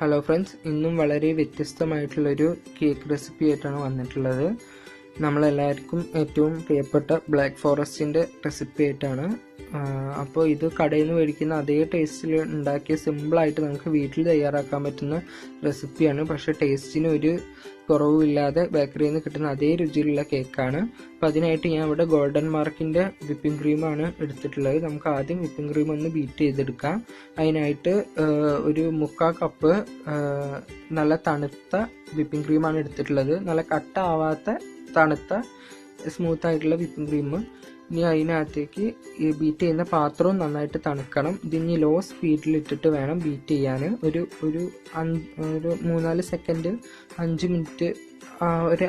Hello friends ഇന്നും വളരെ വ്യത്യസ്തമായിട്ടുള്ളൊരു cake recipe ആയിട്ടാണ് വന്നിട്ടുള്ളത്. നമ്മളെല്ലാവർക്കും ഏറ്റവും പ്രിയപ്പെട്ട ബ്ലാക്ക് ഫോറസ്റ്റിന്റെ റെസിപ്പി ആയിട്ടാണ്. അപ്പോൾ ഇത് കടയിൽ നിന്ന് മേടിക്കുന്ന അതേ ടേസ്റ്റിൽ ഉണ്ടാക്കിയ സിമ്പിളായിട്ട് നമുക്ക് വീട്ടിൽ തയ്യാറാക്കാൻ പറ്റുന്ന റെസിപ്പിയാണ് പക്ഷേ ടേസ്റ്റിന് ഒരു കുറവുമില്ലാതെ ബേക്കറിയിൽ നിന്ന് കിട്ടുന്ന അതേ രുചിയിലുള്ള കേക്കാണ് അപ്പം അതിനായിട്ട് ഞാൻ ഇവിടെ ഗോൾഡൻ മാർക്കിന്റെ വിപ്പിംഗ് ക്രീമാണ് എടുത്തിട്ടുള്ളത്. നമുക്ക് ആദ്യം വിപ്പിംഗ് ക്രീം ഒന്ന് ബീറ്റ് ചെയ്തെടുക്കാം. അതിനായിട്ട് ഒരു മുക്കാൽ കപ്പ് നല്ല തണുത്ത വിപ്പിംഗ് ക്രീമാണ് എടുത്തിട്ടുള്ളത്. നല്ല കട്ട ആവാത്ത തണുത്ത സ്മൂത്ത് ആയിട്ടുള്ള വിപ്പിംഗ് ക്രീം ഇനി അതിനകത്തേക്ക് ഈ ബീറ്റ് ചെയ്യുന്ന പാത്രവും നന്നായിട്ട് തണുക്കണം. ഇതിനി ലോ സ്പീഡിൽ ഇട്ടിട്ട് വേണം ബീറ്റ് ചെയ്യാൻ ഒരു ഒരു ഒരു മൂന്നാൽ സെക്കൻഡ് അഞ്ച് മിനിറ്റ് ഒരു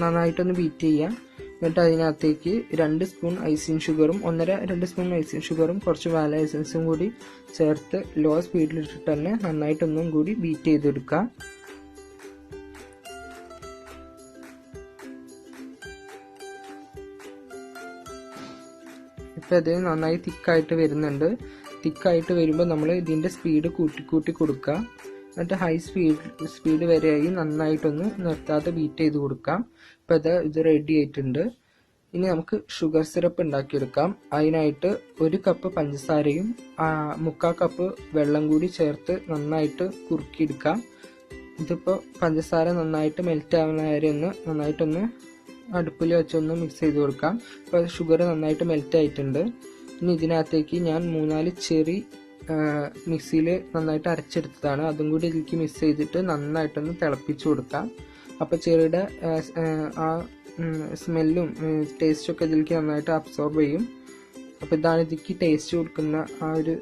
നന്നായിട്ടൊന്ന് ബീറ്റ് ചെയ്യാം. എന്നിട്ട് അതിനകത്തേക്ക് രണ്ട് സ്പൂൺ ഐസിൻ ഷുഗറും ഒന്നര രണ്ട് സ്പൂൺ ഐസിൻ ഷുഗറും കുറച്ച് വാല എസൻസും കൂടി ചേർത്ത് ലോ സ്പീഡിൽ ഇട്ടിട്ട് തന്നെ നന്നായിട്ടൊന്നും കൂടി ബീറ്റ് ചെയ്തെടുക്കുക ഇപ്പം അത് നന്നായി തിക്കായിട്ട് വരുന്നുണ്ട്. തിക്കായിട്ട് വരുമ്പോൾ നമ്മൾ ഇതിന്റെ സ്പീഡ് കൂട്ടി കൂട്ടി കൊടുക്കുക എന്നിട്ട് ഹൈ സ്പീഡ് സ്പീഡ് വരെയായി നന്നായിട്ടൊന്ന് നിർത്താതെ ബീറ്റ് ചെയ്ത് കൊടുക്കാം. ഇപ്പം അത് ഇത് റെഡി ആയിട്ടുണ്ട്. ഇനി നമുക്ക് ഷുഗർ സിറപ്പ് ഉണ്ടാക്കിയെടുക്കാം. അതിനായിട്ട് ഒരു കപ്പ് പഞ്ചസാരയും മുക്കാൽ കപ്പ് വെള്ളം കൂടി ചേർത്ത് നന്നായിട്ട് കുറുക്കിയെടുക്കാം. ഇതിപ്പോൾ പഞ്ചസാര നന്നായിട്ട് മെൽറ്റ് ആവുന്ന വരെ ഒന്ന് നന്നായിട്ടൊന്ന് അടുപ്പിൽ വെച്ചൊന്ന് മിക്സ് ചെയ്ത് കൊടുക്കാം. അപ്പോൾ ഷുഗർ നന്നായിട്ട് മെൽറ്റ് ആയിട്ടുണ്ട്. ഇനി ഇതിനകത്തേക്ക് ഞാൻ മൂന്നാൽ ചെറി മിക്സിയിൽ നന്നായിട്ട് അരച്ചെടുത്തതാണ്. അതും കൂടി ഇതിലേക്ക് മിക്സ് ചെയ്തിട്ട് നന്നായിട്ടൊന്ന് തിളപ്പിച്ച് കൊടുക്കാം. അപ്പോൾ ചെറിയുടെ ആ സ്മെല്ലും ടേസ്റ്റും ഒക്കെ ഇതിലേക്ക് നന്നായിട്ട് അബ്സോർബ് ചെയ്യും. അപ്പോൾ ഇതാണ് ഇതിക്ക് ടേസ്റ്റ് കൊടുക്കുന്ന ആ ഒരു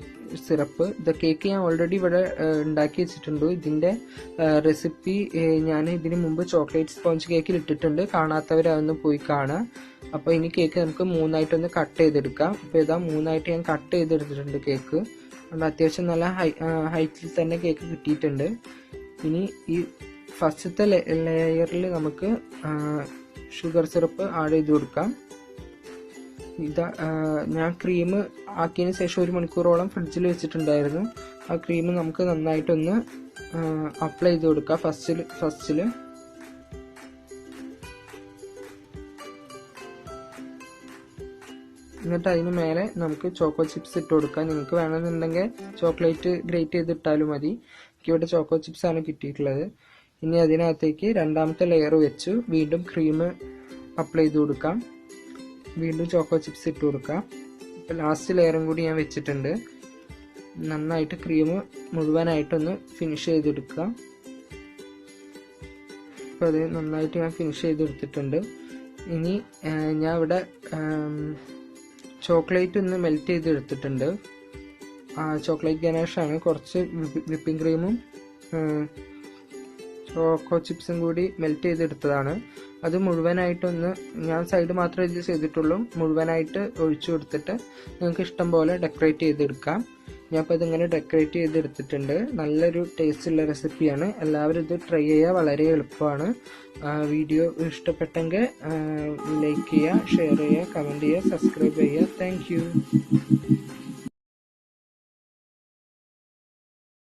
സിറപ്പ്. ഇത് കേക്ക് ഞാൻ ഓൾറെഡി ഇവിടെ ഉണ്ടാക്കി വെച്ചിട്ടുണ്ട്. ഇതിന്റെ റെസിപ്പി ഞാൻ ഇതിന് മുമ്പ് ചോക്ലേറ്റ് സ്പോഞ്ച് കേക്കിൽ ഇട്ടിട്ടുണ്ട്. കാണാത്തവരതൊന്ന് പോയി കാണുക അപ്പോൾ ഇനി കേക്ക് നമുക്ക് മൂന്നായിട്ടൊന്ന് കട്ട് ചെയ്തെടുക്കാം. അപ്പോൾ ഇതാ മൂന്നായിട്ട് ഞാൻ കട്ട് ചെയ്തെടുത്തിട്ടുണ്ട് കേക്ക് അതുകൊണ്ട് അത്യാവശ്യം നല്ല ഹൈ ഹൈറ്റിൽ തന്നെ കേക്ക് കിട്ടിയിട്ടുണ്ട്. ഇനി ഈ ഫസ്റ്റത്തെ ലെയറിൽ നമുക്ക് ഷുഗർ സിറപ്പ് ആഡ് ചെയ്ത് കൊടുക്കാം. ഇതാ ഞാൻ ക്രീം ആക്കിയതിന് ശേഷം ഒരു മണിക്കൂറോളം ഫ്രിഡ്ജിൽ വെച്ചിട്ടുണ്ടായിരുന്നു. ആ ക്രീം നമുക്ക് നന്നായിട്ടൊന്ന് അപ്ലൈ ചെയ്ത് കൊടുക്കാം. ഫസ്റ്റിൽ ഫസ്റ്റിൽ എന്നിട്ട് അതിന് മേലെ നമുക്ക് ചോക്കോ ചിപ്സ് ഇട്ട് കൊടുക്കാം. നിങ്ങൾക്ക് വേണമെന്നുണ്ടെങ്കിൽ ചോക്ലേറ്റ് ഗ്രേറ്റ് ചെയ്തിട്ടാലും മതി. എനിക്ക് ഇവിടെ ചോക്കോ ചിപ്സ് ആണ് കിട്ടിയിട്ടുള്ളത്. ഇനി അതിനകത്തേക്ക് രണ്ടാമത്തെ ലെയർ വെച്ചു. വീണ്ടും ക്രീം അപ്ലൈ ചെയ്ത് കൊടുക്കാം. വീണ്ടും ചോക്കോ ചിപ്സ് ഇട്ട് കൊടുക്കാം. ഇപ്പോൾ ലാസ്റ്റ് ലെയറും കൂടി ഞാൻ വെച്ചിട്ടുണ്ട്. നന്നായിട്ട് ക്രീം മുഴുവനായിട്ടൊന്ന് ഫിനിഷ് ചെയ്തെടുക്കുക. അപ്പോൾ അത് നന്നായിട്ട് ഞാൻ ഫിനിഷ് ചെയ്തെടുത്തിട്ടുണ്ട്. ഇനി ഞാൻ ഇവിടെ ചോക്ലേറ്റ് ഒന്ന് മെൽറ്റ് ചെയ്തെടുത്തിട്ടുണ്ട്. ചോക്ലേറ്റ് ഗനാഷാണ് കുറച്ച് വിപ്പിംഗ് ക്രീമും ചോക്കോ ചിപ്സും കൂടി മെൽറ്റ് ചെയ്തെടുത്തതാണ്. അത് മുഴുവനായിട്ടൊന്ന് ഞാൻ സൈഡ് മാത്രമേ ഇത് ചെയ്തിട്ടുള്ളൂ. മുഴുവനായിട്ട് ഒഴിച്ചു കൊടുത്തിട്ട് നിങ്ങൾക്ക് ഇഷ്ടം പോലെ ഡെക്കറേറ്റ് ചെയ്തെടുക്കാം. ഞാൻ അപ്പോൾ ഇതിങ്ങനെ ഡെക്കറേറ്റ് ചെയ്തെടുത്തിട്ടുണ്ട്. നല്ലൊരു ടേസ്റ്റുള്ള റെസിപ്പിയാണ് എല്ലാവരും ഇത് ട്രൈ ചെയ്യുക വളരെ എളുപ്പമാണ്. വീഡിയോ ഇഷ്ടപ്പെട്ടെങ്കിൽ ലൈക്ക് ചെയ്യുക ഷെയർ ചെയ്യുക കമന്റ് ചെയ്യുക സബ്സ്ക്രൈബ് ചെയ്യുക. താങ്ക്